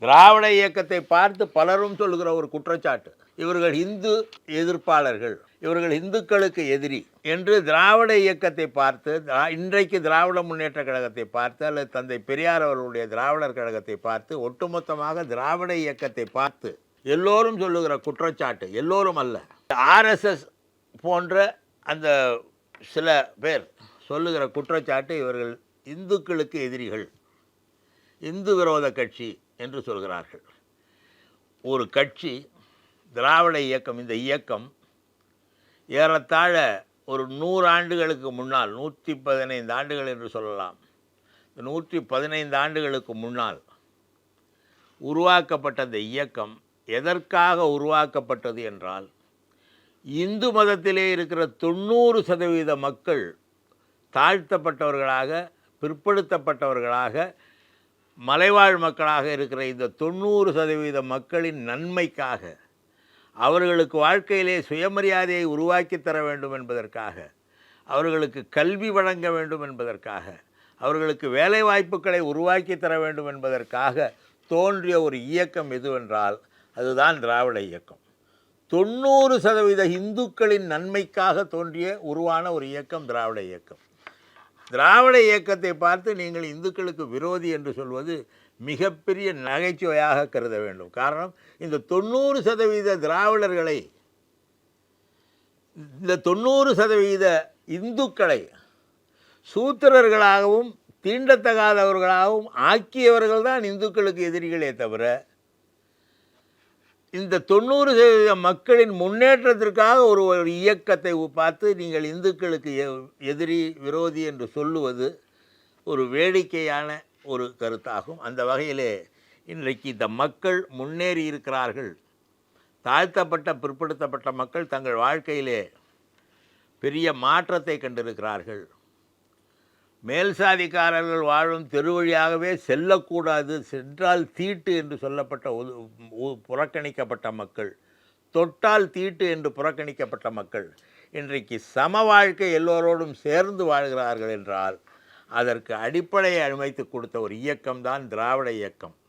திராவிட இயக்கத்தை பார்த்து பலரும் சொல்லுகிற ஒரு குற்றச்சாட்டு. இவர்கள் இந்து எதிர்ப்பாளர்கள். இவர்கள் இந்துக்களுக்கு எதிரி என்று திராவிட இயக்கத்தை பார்த்து திரா- இன்றைக்கு திராவிட முன்னேற்ற கழகத்தை பார்த்து அல்லது தந்தை பெரியார் அவர்களுடைய திராவிடர் கழகத்தை பார்த்து ஒட்டுமொத்தமாக திராவிட இயக்கத்தை பார்த்து எல்லோரும் சொல்லுகிற குற்றச்சாட்டு எல்லோரும் அல்ல. ஆர்எஸ்எஸ் போன்ற அந்த சில பேர் சொல்லுகிற குற்றச்சாட்டு இவர்கள் இந்துக்களுக்கு எதிரிகள். இந்து விரோத கட்சி என்று சொல்கிறார்கள். ஒரு கட்சி திராவிட இயக்கம் இந்த இயக்கம் ஏறத்தாழ ஒரு நூறு ஆண்டுகளுக்கு முன்னால் நூற்றி பதினைந்து ஆண்டுகள் என்று சொல்லலாம். நூற்றி பதினைந்து ஆண்டுகளுக்கு முன்னால் உருவாக்கப்பட்ட இந்த இயக்கம் எதற்காக உருவாக்கப்பட்டது என்றால் இந்து மதத்திலே இருக்கிற தொண்ணூறு சதவீத மக்கள் தாழ்த்தப்பட்டவர்களாக பிற்படுத்தப்பட்டவர்களாக மலைவாழ் மக்களாக இருக்கிற இந்த தொண்ணூறு சதவீத மக்களின் நன்மைக்காக அவர்களுக்கு வாழ்க்கையிலே சுயமரியாதையை உருவாக்கி தர வேண்டும் என்பதற்காக அவர்களுக்கு கல்வி வழங்க வேண்டும் என்பதற்காக அவர்களுக்கு வேலை வாய்ப்புகளை உருவாக்கி தர வேண்டும் என்பதற்காக தோன்றிய ஒரு இயக்கம் எதுவென்றால் அதுதான் திராவிட இயக்கம். தொண்ணூறு சதவீத இந்துக்களின் நன்மைக்காக தோன்றிய உருவான ஒரு இயக்கம் திராவிட இயக்கம். திராவிட இயக்கத்தை பார்த்து நீங்கள் இந்துக்களுக்கு விரோதி என்று சொல்வது மிகப்பெரிய நகைச்சுவையாக கருத வேண்டும். காரணம் இந்த தொண்ணூறு சதவீத திராவிடர்களை இந்த தொண்ணூறு சதவீத இந்துக்களை சூத்திரர்களாகவும் தீண்டத்தகாதவர்களாகவும் ஆக்கியவர்கள் தான் இந்துக்களுக்கு எதிரிகளே தவிர இந்த தொண்ணூறு சதவீத மக்களின் முன்னேற்றத்திற்காக ஒரு ஒரு இயக்கத்தை பார்த்து நீங்கள் இந்துக்களுக்கு எ- எதிரி விரோதி என்று சொல்லுவது ஒரு வேடிக்கையான ஒரு கருத்தாகும். அந்த வகையிலே இன்றைக்கு இந்த மக்கள் முன்னேறி இருக்கிறார்கள். தாழ்த்தப்பட்ட பிற்படுத்தப்பட்ட மக்கள் தங்கள் வாழ்க்கையிலே பெரிய மாற்றத்தை கண்டிருக்கிறார்கள். மேல் சாதிக்காரர்கள் வாழும் தெரு வழியாகவே செல்லக்கூடாது சென்றால் தீட்டு என்று சொல்லப்பட்ட உ- புறக்கணிக்கப்பட்ட மக்கள். தொட்டால் தீட்டு என்று புறக்கணிக்கப்பட்ட மக்கள். இன்றைக்கு சம வாழ்க்கை எல்லோரோடும் சேர்ந்து வாழ்கிறார்கள் என்றால் அதற்கு அடிப்படையை அனுமதித்து கொடுத்த ஒரு இயக்கம்தான் திராவிட இயக்கம்.